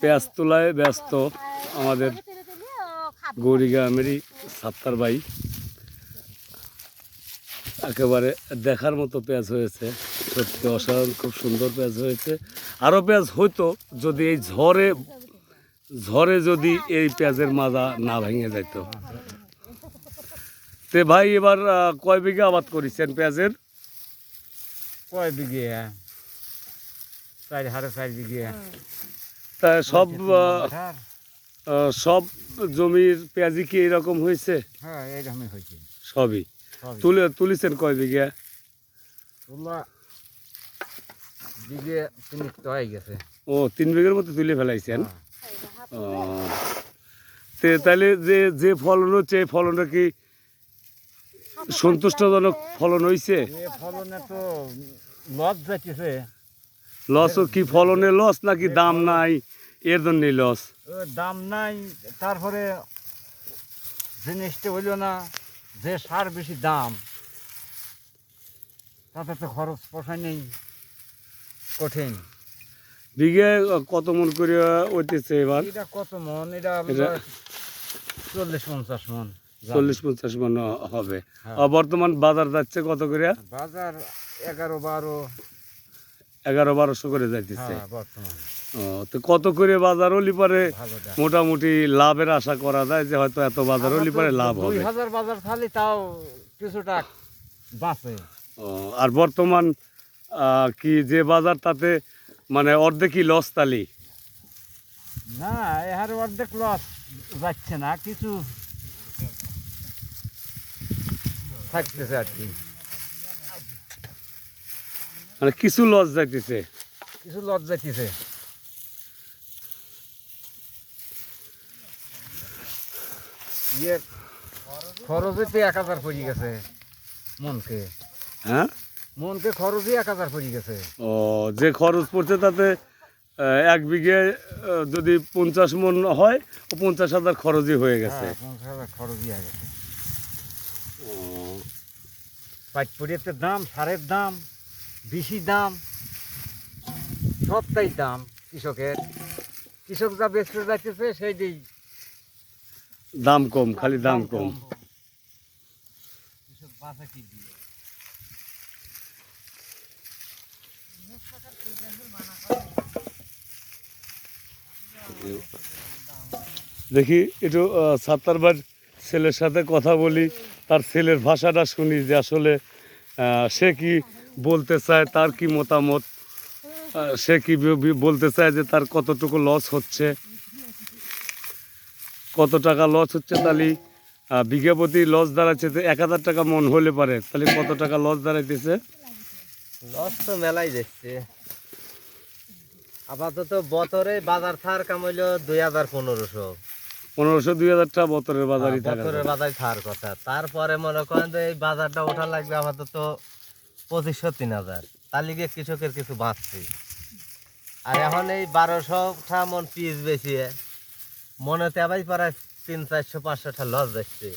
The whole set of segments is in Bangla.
পেঁয়াজ তোলায় ব্যস্ত আমাদের গৌরী সাত্তার ভাই। একেবারে দেখার মতো পেঁয়াজ হয়েছে। সত্যি অসাধারণ, খুব সুন্দর পেঁয়াজ হয়েছে। আরও পেঁয়াজ হইতো যদি এই ঝড়ে ঝড়ে যদি এই পেঁয়াজের মাজা না ভেঙে যেত তে ভাই এবার কয় বিঘা আবাদ করেছেন পেঁয়াজের? কয় বিঘে? চার হারে চার তা সব সব জমির পেঁয়াজি কি এরকম হয়েছে? হ্যাঁ এইরকমই হয়েছে। সবই। তুলে তুলেছেন কয় বিঘা? তোলা বিঘে তিনিক হয়ে গেছে। ও তিন বিঘের মতো তুলে ফেলাইছেন? হ্যাঁ। ও। তে তাহলে যে যে ফলন হচ্ছে এই ফলনটা কি সন্তুষ্টজনক ফলন হয়েছে ফলনে তো লস যাইতেছে লস কি ফলনে লস নাকি দাম নাই? এর জন্যই লস দাম নাই তারপরে জিনিসটা হইল না যে সার বেশি দাম তাতে তো খরচ পোষায় নেই কঠিন। বিঘে কত মন করে উঠতেছে এবার? এটা কত মন? এটা এটা- চল্লিশ পঞ্চাশ মন চল্লিশ পঞ্চাশ মন হবে। হ্যাঁ। বর্তমান বাজার যাচ্ছে কত করে বাজার এগারো বারো। এগারো বারোশো করে যাইতেছে। হ্যাঁ ও, তো কত করে বাজার হলি পরে মোটামুটি লাভের আশা করা যায় যে হয়তো এত বাজার হলি পরে লাভ হবে। হাজার বাজার খালি তাও কিছুটা বাঁচে। আর বর্তমান কি যে বাজার তাতে মানে অর্ধেকই লস তালি? না এহার অর্ধেক লস যাচ্ছে না কিছু থাকতেছে আর কি। মানে কিছু লস যাইতেছে। কিছু লস যাইতেছে। ইয়ে খরচে তো এক হাজার পড়ে গেছে মনকে। হ্যাঁ? মনকে খরচই এক হাজার পড়ে গেছে। ও যে খরচ পড়ছে তাতে এক বিঘে যদি পঞ্চাশ মন হয় ও পঞ্চাশ হাজার খরচই হয়ে গেছে। হ্যাঁ, পঞ্চাশ হাজার খরচই হয়ে গেছে। ও, দাম সারের দাম বেশি দাম সবটাই দাম কৃষকের। কৃষক যা বেচতে যাচ্ছে সেই দিই দাম কম খালি দাম কম। কৃষক বাঁচে কি দিয়ে? দেখি একটু সাত্তারবার ছেলের সাথে কথা বলি তার ছেলের ভাষাটা শুনি যে আসলে সে কি বলতে চায় তার কি মতামত? সে কি বলতে চায় যে তার কতটুকু লস হচ্ছে? কত টাকা লস হচ্ছে তাহলে বিঘা প্রতি লস দাঁড়াচ্ছে তো এক হাজার টাকা মন হলে পারে। তাহলে কত টাকা লস দাঁড়াইতেছে? লস তো মেলাই যাচ্ছে। আপাতত বছরে বাজার থার কামাইল দুই হাজার পনেরোশো। পনেরোশো দুই হাজার টাকা বতরের বাজারই থাকে বছরের বাজার থার কথা। তারপরে মনে করেন যে এই বাজারটা ওঠা লাগবে আপাতত পঁচিশশো তিন হাজার। তার লিগে কৃষকের কিছু বাঁচছে আর এখন এই বারোশো টা মন পিস বেশি। মনেতে আবার প্রায় তিন, চারশো পাঁচশোটা লস দেখছে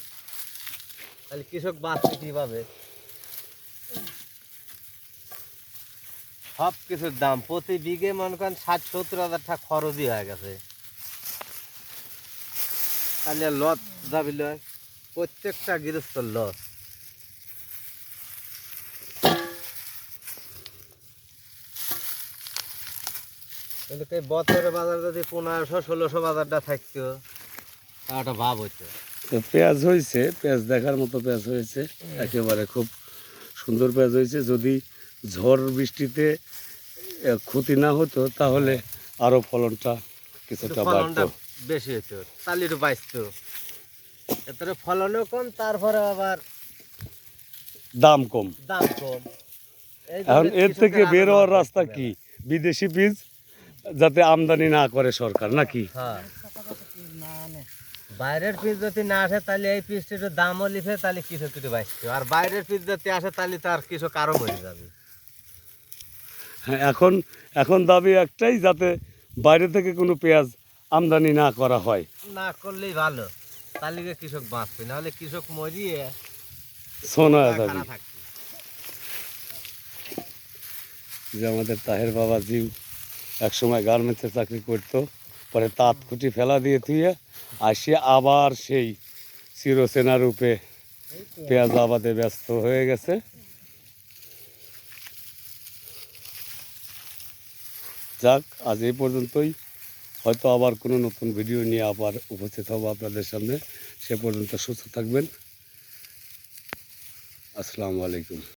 তাহলে কৃষক বাঁচছে কীভাবে? সব কিছুর দাম। প্রতি বিঘে মনে করেন ষাট, সত্তর হাজার খরচই হয়ে গেছে। তাহলে লস যাবি লয় প্রত্যেকটা গৃহস্থ লস। কিন্তু এই বছরের বাজার যদি পনেরোশো ষোলোশো বাজারটা থাকতো একটা ভাব হইতো। তো পেঁয়াজ হয়েছে পেঁয়াজ দেখার মতো পেঁয়াজ হয়েছে একেবারে খুব সুন্দর পেঁয়াজ হয়েছে যদি ঝড় বৃষ্টিতে ক্ষতি না হতো তাহলে আরও ফলনটা কিছুটা বাড়তো। বেশি হতো একটু বাঁচতো। এতটা ফলনও কম তারপরে আবার দাম কম। দাম কম। এখন এর থেকে বের হওয়ার রাস্তা। কি? বিদেশি বীজ? যাতে আমদানি না করে সরকার নাকি? হ্যাঁ। বাইরের পিস যদি না আসে তাহলে এই পিসটা একটু দামও লিখে তাহলে কৃষক একটু বাঁচতো আর বাইরের পিস যদি আসে তাহলে তার কৃষক আরও মরে যাবে। হ্যাঁ এখন এখন দাবি একটাই যাতে বাইরে থেকে কোনো পেঁয়াজ আমদানি না করা হয়। না করলেই ভালো। তাহলে কৃষক বাঁচবে নাহলে কৃষক মরিয়ে সোনা দাবি। যে আমাদের তাহের বাবা জিউ একসময় গার্মেন্টসে চাকরি করতো, পরে তাঁত খুঁটি ফেলা দিয়ে থুয়ে আর সে আবার সেই চিরচেনা রূপে পেঁয়াজ আবাদে ব্যস্ত হয়ে গেছে। যাক, আজ এই পর্যন্তই। হয়তো আবার কোনো নতুন ভিডিও নিয়ে আবার উপস্থিত হব আপনাদের সামনে। সে পর্যন্ত সুস্থ থাকবেন। আসসালামু আলাইকুম।